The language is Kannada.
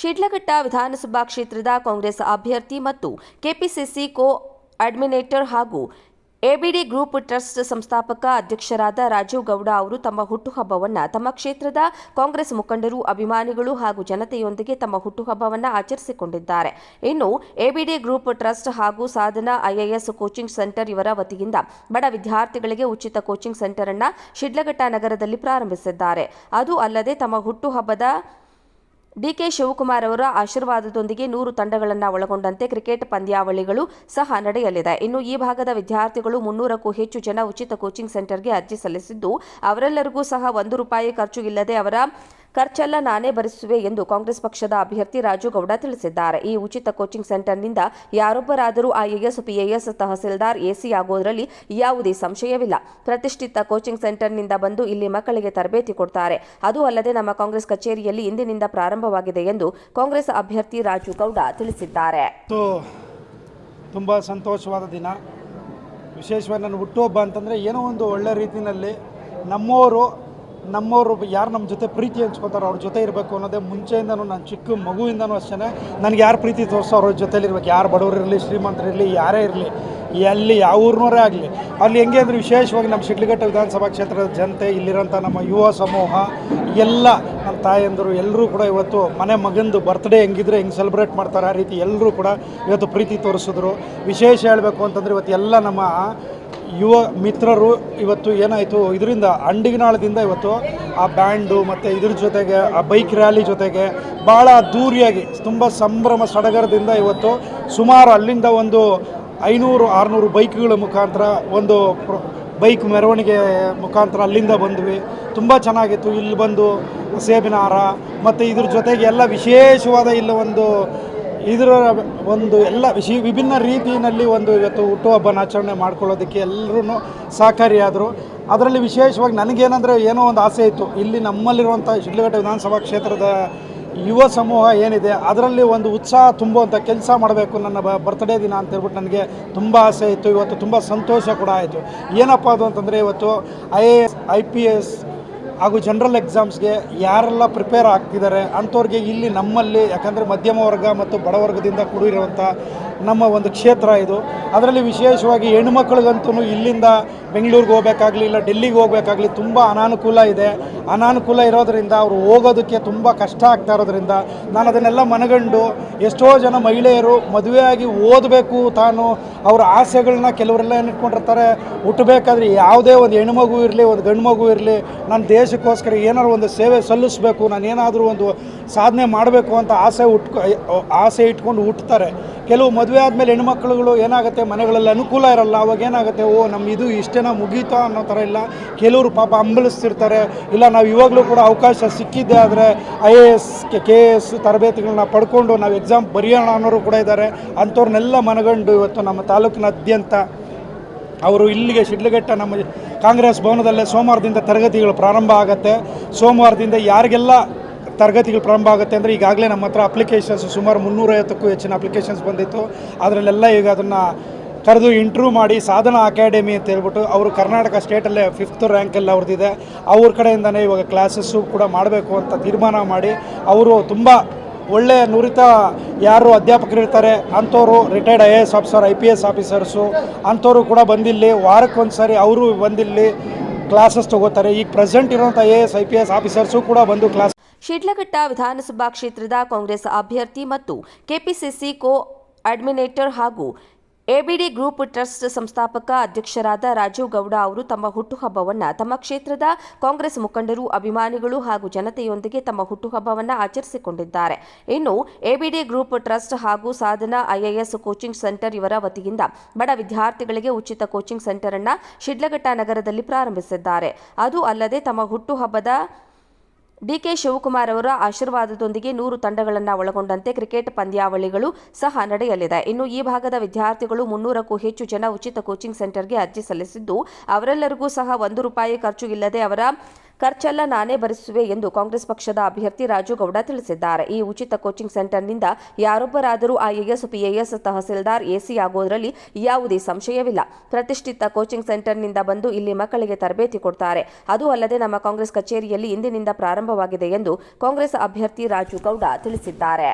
ಶಿಡ್ಲಘಟ್ಟ ವಿಧಾನಸಭಾ ಕ್ಷೇತ್ರದ ಕಾಂಗ್ರೆಸ್ ಅಭ್ಯರ್ಥಿ ಮತ್ತು ಕೆಪಿಸಿಸಿ ಕೋ ಅಡ್ಮಿನೇಟರ್ ಹಾಗೂ ಎಬಿಡಿ ಗ್ರೂಪ್ ಟ್ರಸ್ಟ್ ಸಂಸ್ಥಾಪಕ ಅಧ್ಯಕ್ಷರಾದ ರಾಜೀವ್ ಗೌಡ ಅವರು ತಮ್ಮ ಹುಟ್ಟುಹಬ್ಬವನ್ನು ತಮ್ಮ ಕ್ಷೇತ್ರದ ಕಾಂಗ್ರೆಸ್ ಮುಖಂಡರು, ಅಭಿಮಾನಿಗಳು ಹಾಗೂ ಜನತೆಯೊಂದಿಗೆ ತಮ್ಮ ಹುಟ್ಟುಹಬ್ಬವನ್ನು ಆಚರಿಸಿಕೊಂಡಿದ್ದಾರೆ. ಇನ್ನು ಎಬಿಡಿ ಗ್ರೂಪ್ ಟ್ರಸ್ಟ್ ಹಾಗೂ ಸಾಧನಾ ಐಎಎಸ್ ಕೋಚಿಂಗ್ ಸೆಂಟರ್ ಇವರ ವತಿಯಿಂದ ಬಡ ವಿದ್ಯಾರ್ಥಿಗಳಿಗೆ ಉಚಿತ ಕೋಚಿಂಗ್ ಸೆಂಟರ್ ಅನ್ನು ಶಿಡ್ಲಘಟ್ಟ ನಗರದಲ್ಲಿ ಪ್ರಾರಂಭಿಸಿದ್ದಾರೆ. ಅದು ಅಲ್ಲದೆ ತಮ್ಮ ಹುಟ್ಟುಹಬ್ಬದ ಡಿಕೆ ಶಿವಕುಮಾರ್ ಅವರ ಆಶೀರ್ವಾದದೊಂದಿಗೆ ನೂರು ತಂಡಗಳನ್ನು ಒಳಗೊಂಡಂತೆ ಕ್ರಿಕೆಟ್ ಪಂದ್ಯಾವಳಿಗಳು ಸಹ ನಡೆಯಲಿದೆ. ಇನ್ನು ಈ ಭಾಗದ ವಿದ್ಯಾರ್ಥಿಗಳು ಮುನ್ನೂರಕ್ಕೂ ಹೆಚ್ಚು ಜನ ಉಚಿತ ಕೋಚಿಂಗ್ ಸೆಂಟರ್ಗೆ ಅರ್ಜಿ ಸಲ್ಲಿಸಿದ್ದು, ಅವರೆಲ್ಲರಿಗೂ ಸಹ ಒಂದು ರೂಪಾಯಿ ಖರ್ಚು ಇಲ್ಲದೆ ಅವರ ಖರ್ಚೆಲ್ಲ ನಾನೇ ಭರಿಸುವೆ ಎಂದು ಕಾಂಗ್ರೆಸ್ ಪಕ್ಷದ ಅಭ್ಯರ್ಥಿ ರಾಜು ಗೌಡ ತಿಳಿಸಿದ್ದಾರೆ. ಈ ಉಚಿತ ಕೋಚಿಂಗ್ ಸೆಂಟರ್ನಿಂದ ಯಾರೊಬ್ಬರಾದರೂ ಐಎಎಸ್, ಪಿಎಎಸ್ ತಹಸೀಲ್ದಾರ್ ಎಸಿ ಆಗೋದರಲ್ಲಿ ಯಾವುದೇ ಸಂಶಯವಿಲ್ಲ. ಪ್ರತಿಷ್ಠಿತ ಕೋಚಿಂಗ್ ಸೆಂಟರ್ನಿಂದ ಬಂದು ಇಲ್ಲಿ ಮಕ್ಕಳಿಗೆ ತರಬೇತಿ ಕೊಡ್ತಾರೆ. ಅದು ಅಲ್ಲದೆ ನಮ್ಮ ಕಾಂಗ್ರೆಸ್ ಕಚೇರಿಯಲ್ಲಿ ಇಂದಿನಿಂದ ಪ್ರಾರಂಭವಾಗಿದೆ ಎಂದು ಕಾಂಗ್ರೆಸ್ ಅಭ್ಯರ್ಥಿ ರಾಜು ಗೌಡ ತಿಳಿಸಿದ್ದಾರೆ ತುಂಬ ಸಂತೋಷವಾದ ದಿನ. ವಿಶೇಷವಾಗಿ ನನ್ನ ಹುಟ್ಟುಹಬ್ಬ ಅಂತಂದರೆ ಏನೋ ಒಂದು ಒಳ್ಳೆ ರೀತಿಯಲ್ಲಿ ನಮ್ಮವರು ನಮ್ಮವರು ಯಾರು ನಮ್ಮ ಜೊತೆ ಪ್ರೀತಿ ಹಂಚ್ಕೋತಾರೋ ಅವ್ರ ಜೊತೆ ಇರಬೇಕು ಅನ್ನೋದೇ ಮುಂಚೆಯಿಂದನೂ ನಾನು ಚಿಕ್ಕ ಮಗುವಿಂದನೂ ಅಷ್ಟೇ ನನಗೆ ಯಾರು ಪ್ರೀತಿ ತೋರಿಸೋ ಅವ್ರ ಜೊತೆಲಿರ್ಬೇಕು. ಯಾರು ಬಡವರಿರಲಿ ಶ್ರೀಮಂತರಿರಲಿ ಯಾರೇ ಇರಲಿ, ಎಲ್ಲಿ, ಯಾವ ಊರಿನವರೇ ಆಗಲಿ. ಅಲ್ಲಿ ಹೆಂಗೆ ಅಂದರೆ ವಿಶೇಷವಾಗಿ ನಮ್ಮ ಶಿಡ್ಲಘಟ್ಟ ವಿಧಾನಸಭಾ ಕ್ಷೇತ್ರದ ಜನತೆ ಇಲ್ಲಿರೋಂಥ ನಮ್ಮ ಯುವ ಸಮೂಹ, ಎಲ್ಲ ನಮ್ಮ ತಾಯಂದರು, ಎಲ್ಲರೂ ಕೂಡ ಇವತ್ತು ಮನೆ ಮಗಂದು ಬರ್ತ್ಡೇ ಹೆಂಗಿದ್ರೆ ಹೆಂಗೆ ಸೆಲೆಬ್ರೇಟ್ ಮಾಡ್ತಾರೆ ಆ ರೀತಿ ಎಲ್ಲರೂ ಕೂಡ ಇವತ್ತು ಪ್ರೀತಿ ತೋರಿಸಿದ್ರು. ವಿಶೇಷ ಹೇಳಬೇಕು ಅಂತಂದರೆ ಇವತ್ತು ಎಲ್ಲ ನಮ್ಮ ಯುವ ಮಿತ್ರರು ಇವತ್ತು ಏನಾಯಿತು? ಇದರಿಂದ ಅಂಡಿಗನಾಳದಿಂದ ಇವತ್ತು ಆ ಬ್ಯಾಂಡು ಮತ್ತು ಇದ್ರ ಜೊತೆಗೆ ಆ ಬೈಕ್ ರ್ಯಾಲಿ ಜೊತೆಗೆ ಭಾಳ ದೂರಿಯಾಗಿ ತುಂಬ ಸಂಭ್ರಮ ಸಡಗರದಿಂದ ಇವತ್ತು ಸುಮಾರು ಅಲ್ಲಿಂದ ಒಂದು ಐನೂರು, ಆರುನೂರು ಬೈಕ್ಗಳ ಮುಖಾಂತರ ಒಂದು ಬೈಕ್ ಮೆರವಣಿಗೆ ಮುಖಾಂತರ ಅಲ್ಲಿಂದ ಬಂದ್ವಿ. ತುಂಬ ಚೆನ್ನಾಗಿತ್ತು. ಇಲ್ಲಿ ಬಂದು ಸೇಬಿನ ಹಾರ ಮತ್ತು ಇದ್ರ ಜೊತೆಗೆ ಎಲ್ಲ ವಿಶೇಷವಾದ ಇಲ್ಲ ಒಂದು ಇದರ ಒಂದು ಎಲ್ಲ ವಿಶಿ ವಿಭಿನ್ನ ರೀತಿಯಲ್ಲಿ ಒಂದು ಇವತ್ತು ಹುಟ್ಟುಹಬ್ಬನ ಆಚರಣೆ ಮಾಡ್ಕೊಳ್ಳೋದಕ್ಕೆ ಎಲ್ಲರೂ ಸಹಕಾರಿಯಾದರು. ಅದರಲ್ಲಿ ವಿಶೇಷವಾಗಿ ನನಗೇನಂದರೆ ಏನೋ ಒಂದು ಆಸೆ ಇತ್ತು. ಇಲ್ಲಿ ನಮ್ಮಲ್ಲಿರುವಂಥ ಶಿಡ್ಲಘಟ್ಟ ವಿಧಾನಸಭಾ ಕ್ಷೇತ್ರದ ಯುವ ಸಮೂಹ ಏನಿದೆ, ಅದರಲ್ಲಿ ಒಂದು ಉತ್ಸಾಹ ತುಂಬುವಂಥ ಕೆಲಸ ಮಾಡಬೇಕು ನನ್ನ ಬರ್ತ್ಡೇ ದಿನ ಅಂತ ಹೇಳ್ಬಿಟ್ಟು ನನಗೆ ತುಂಬ ಆಸೆ ಇತ್ತು. ಇವತ್ತು ತುಂಬ ಸಂತೋಷ ಕೂಡ ಆಯಿತು. ಏನಪ್ಪ ಅದು ಅಂತಂದರೆ ಇವತ್ತು I A S I P S ಹಾಗೂ ಜನರಲ್ ಎಕ್ಸಾಮ್ಸ್ಗೆ ಯಾರೆಲ್ಲ ಪ್ರಿಪೇರ್ ಆಗ್ತಿದ್ದಾರೆ ಅಂಥವ್ರಿಗೆ ಇಲ್ಲಿ ನಮ್ಮಲ್ಲಿ, ಯಾಕಂದರೆ ಮಧ್ಯಮ ವರ್ಗ ಮತ್ತು ಬಡವರ್ಗದಿಂದ ಕೂಡಿರುವಂಥ ನಮ್ಮ ಒಂದು ಕ್ಷೇತ್ರ ಇದು. ಅದರಲ್ಲಿ ವಿಶೇಷವಾಗಿ ಹೆಣ್ಮಕ್ಳಿಗಂತೂ ಇಲ್ಲಿಂದ ಬೆಂಗಳೂರಿಗೆ ಹೋಗಬೇಕಾಗಲಿ, ಇಲ್ಲ ಡೆಲ್ಲಿಗೆ ಹೋಗಬೇಕಾಗಲಿ ತುಂಬ ಅನಾನುಕೂಲ ಇದೆ. ಅನಾನುಕೂಲ ಇರೋದರಿಂದ ಅವರು ಹೋಗೋದಕ್ಕೆ ತುಂಬ ಕಷ್ಟ ಆಗ್ತಾ ಇರೋದ್ರಿಂದ ನಾನು ಅದನ್ನೆಲ್ಲ ಮನಗಂಡು ಎಷ್ಟೋ ಜನ ಮಹಿಳೆಯರು ಮದುವೆಯಾಗಿ ಓದಬೇಕು ತಾನು ಅವರ ಆಸೆಗಳನ್ನ ಕೆಲವರೆಲ್ಲ ಏನು ಇಟ್ಕೊಂಡಿರ್ತಾರೆ ಹುಟ್ಟಬೇಕಾದ್ರೆ ಯಾವುದೇ ಒಂದು ಹೆಣ್ಮಗು ಇರಲಿ, ಒಂದು ಗಂಡು ಮಗು ಇರಲಿ, ನನ್ನ ದೇಶಕ್ಕೋಸ್ಕರ ಏನಾದ್ರು ಒಂದು ಸೇವೆ ಸಲ್ಲಿಸಬೇಕು ನಾನು ಏನಾದರೂ ಒಂದು ಸಾಧನೆ ಮಾಡಬೇಕು ಅಂತ ಆಸೆ ಉಟ್ಕೊ ಆಸೆ ಇಟ್ಕೊಂಡು ಹುಟ್ಟುತ್ತಾರೆ ಕೆಲವು ಮದುವೆ ಆದಮೇಲೆ ಹೆಣ್ಮಕ್ಳುಗಳು ಏನಾಗುತ್ತೆ, ಮನೆಗಳಲ್ಲಿ ಅನುಕೂಲ ಇರಲ್ಲ, ಅವಾಗ ಏನಾಗುತ್ತೆ, ಓ ನಮ್ಮ ಇದು ಇಷ್ಟೇನ ಮುಗೀತಾ ಅನ್ನೋ ಥರ ಇಲ್ಲ. ಕೆಲವರು ಪಾಪ ಹಂಬಲಿಸ್ತಿರ್ತಾರೆ. ಇಲ್ಲ, ನಾವು ಇವಾಗಲೂ ಕೂಡ ಅವಕಾಶ ಸಿಕ್ಕಿದ್ದೆ ಆದರೆ I A S, K S ತರಬೇತಿಗಳನ್ನ ಪಡ್ಕೊಂಡು ನಾವು ಎಕ್ಸಾಮ್ ಬರೆಯೋಣ ಅನ್ನೋರು ಕೂಡ ಇದ್ದಾರೆ ಅಂಥವ್ರನ್ನೆಲ್ಲ ಮನಗಂಡು ಇವತ್ತು ನಮ್ಮ ತಾಲೂಕಿನಾದ್ಯಂತ ಅವರು ಇಲ್ಲಿಗೆ ಶಿಡ್ಲಘಟ್ಟ ನಮ್ಮ ಕಾಂಗ್ರೆಸ್ ಭವನದಲ್ಲೇ ಸೋಮವಾರದಿಂದ ತರಗತಿಗಳು ಪ್ರಾರಂಭ ಆಗುತ್ತೆ. ಸೋಮವಾರದಿಂದ ಯಾರಿಗೆಲ್ಲ ತರಗತಿಗಳು ಪ್ರಾರಂಭ ಆಗುತ್ತೆ ಅಂದರೆ ಈಗಾಗಲೇ ನಮ್ಮ ಹತ್ರ ಅಪ್ಲಿಕೇಶನ್ಸ್ ಸುಮಾರು ಮುನ್ನೂರೈವತ್ತಕ್ಕೂ ಹೆಚ್ಚಿನ ಅಪ್ಲಿಕೇಶನ್ಸ್ ಬಂದಿತ್ತು. ಅದರಲ್ಲೆಲ್ಲ ಈಗ ಅದನ್ನು ಕರೆದು ಇಂಟ್ರೂ ಮಾಡಿ ಸಾಧನ ಅಕಾಡೆಮಿ ಅಂತ ಹೇಳ್ಬಿಟ್ಟು ಅವರು ಕರ್ನಾಟಕ ಸ್ಟೇಟಲ್ಲೇ ಫಿಫ್ತ್ ರ್ಯಾಂಕಲ್ಲಿ ಅವ್ರದ್ದಿದೆ ಅವ್ರ ಕಡೆಯಿಂದನೇ ಇವಾಗ ಕ್ಲಾಸಸ್ಸು ಕೂಡ ಮಾಡಬೇಕು ಅಂತ ತೀರ್ಮಾನ ಮಾಡಿ ಅವರು ತುಂಬ ಒಳ್ಳೆಯ ನುರಿತ ಯಾರು ಅಧ್ಯಾಪಕರು ಇರ್ತಾರೆ ಅಂಥವ್ರು retired I A S officer I P S officers ಅಂಥವ್ರು ಕೂಡ ಬಂದಿಲ್ಲಿ ವಾರಕ್ಕೊಂದು ಸಾರಿ ಅವರು ಬಂದಿಲ್ಲಿ ಕ್ಲಾಸಸ್ ತಗೋತಾರೆ. ಈಗ present I A S I P S officers ಕೂಡ ಬಂದು ಕ್ಲಾಸ್ ಶಿಡ್ಲಘಟ್ಟ ವಿಧಾನಸಭಾ ಕ್ಷೇತ್ರದ ಕಾಂಗ್ರೆಸ್ ಅಭ್ಯರ್ಥಿ ಮತ್ತು ಕೆಪಿಸಿಸಿ ಕೋ ಅಡ್ಮಿನೇಟರ್ ಹಾಗೂ ಎಬಿಡಿ ಗ್ರೂಪ್ ಟ್ರಸ್ಟ್ ಸಂಸ್ಥಾಪಕ ಅಧ್ಯಕ್ಷರಾದ ರಾಜೀವ್ ಗೌಡ ಅವರು ತಮ್ಮ ಹುಟ್ಟುಹಬ್ಬವನ್ನು ತಮ್ಮ ಕ್ಷೇತ್ರದ ಕಾಂಗ್ರೆಸ್ ಮುಖಂಡರು, ಅಭಿಮಾನಿಗಳು ಹಾಗೂ ಜನತೆಯೊಂದಿಗೆ ತಮ್ಮ ಹುಟ್ಟುಹಬ್ಬವನ್ನು ಆಚರಿಸಿಕೊಂಡಿದ್ದಾರೆ. ಇನ್ನು ಎಬಿಡಿ ಗ್ರೂಪ್ ಟ್ರಸ್ಟ್ ಹಾಗೂ ಸಾಧನಾ ಐಎಎಸ್ ಕೋಚಿಂಗ್ ಸೆಂಟರ್ ಇವರ ವತಿಯಿಂದ ಬಡ ವಿದ್ಯಾರ್ಥಿಗಳಿಗೆ ಉಚಿತ ಕೋಚಿಂಗ್ ಸೆಂಟರ್ ಅನ್ನು ಶಿಡ್ಲಘಟ್ಟ ನಗರದಲ್ಲಿ ಪ್ರಾರಂಭಿಸಿದ್ದಾರೆ. ಅದು ಅಲ್ಲದೆ ತಮ್ಮ ಹುಟ್ಟುಹಬ್ಬದ ಡಿಕೆ ಶಿವಕುಮಾರ್ ಅವರ ಆಶೀರ್ವಾದದೊಂದಿಗೆ ನೂರು ತಂಡಗಳನ್ನು ಒಳಗೊಂಡಂತೆ ಕ್ರಿಕೆಟ್ ಪಂದ್ಯಾವಳಿಗಳು ಸಹ ನಡೆಯಲಿದೆ. ಇನ್ನು ಈ ಭಾಗದ ವಿದ್ಯಾರ್ಥಿಗಳು ಮುನ್ನೂರಕ್ಕೂ ಹೆಚ್ಚು ಜನ ಉಚಿತ ಕೋಚಿಂಗ್ ಸೆಂಟರ್ಗೆ ಅರ್ಜಿ ಸಲ್ಲಿಸಿದ್ದು, ಅವರೆಲ್ಲರಿಗೂ ಸಹ ಒಂದು ರೂಪಾಯಿ ಖರ್ಚು ಇಲ್ಲದೆ ಅವರ ಖರ್ಚೆಲ್ಲ ನಾನೇ ಭರಿಸುವೆ ಎಂದು ಕಾಂಗ್ರೆಸ್ ಪಕ್ಷದ ಅಭ್ಯರ್ಥಿ ರಾಜುಗೌಡ ತಿಳಿಸಿದ್ದಾರೆ. ಈ ಉಚಿತ ಕೋಚಿಂಗ್ ಸೆಂಟರ್ನಿಂದ ಯಾರೊಬ್ಬರಾದರೂ ಐಎಎಸ್ ಪಿಎಎಸ್ ತಹಸೀಲ್ದಾರ್ ಎಸಿ ಆಗೋದರಲ್ಲಿ ಯಾವುದೇ ಸಂಶಯವಿಲ್ಲ. ಪ್ರತಿಷ್ಠಿತ ಕೋಚಿಂಗ್ ಸೆಂಟರ್ನಿಂದ ಬಂದು ಇಲ್ಲಿ ಮಕ್ಕಳಿಗೆ ತರಬೇತಿ ಕೊಡ್ತಾರೆ. ಅದು ಅಲ್ಲದೆ ನಮ್ಮ ಕಾಂಗ್ರೆಸ್ ಕಚೇರಿಯಲ್ಲಿ ಇಂದಿನಿಂದ ಪ್ರಾರಂಭವಾಗಿದೆ ಎಂದು ಕಾಂಗ್ರೆಸ್ ಅಭ್ಯರ್ಥಿ ರಾಜು ಗೌಡ ತಿಳಿಸಿದ್ದಾರೆ.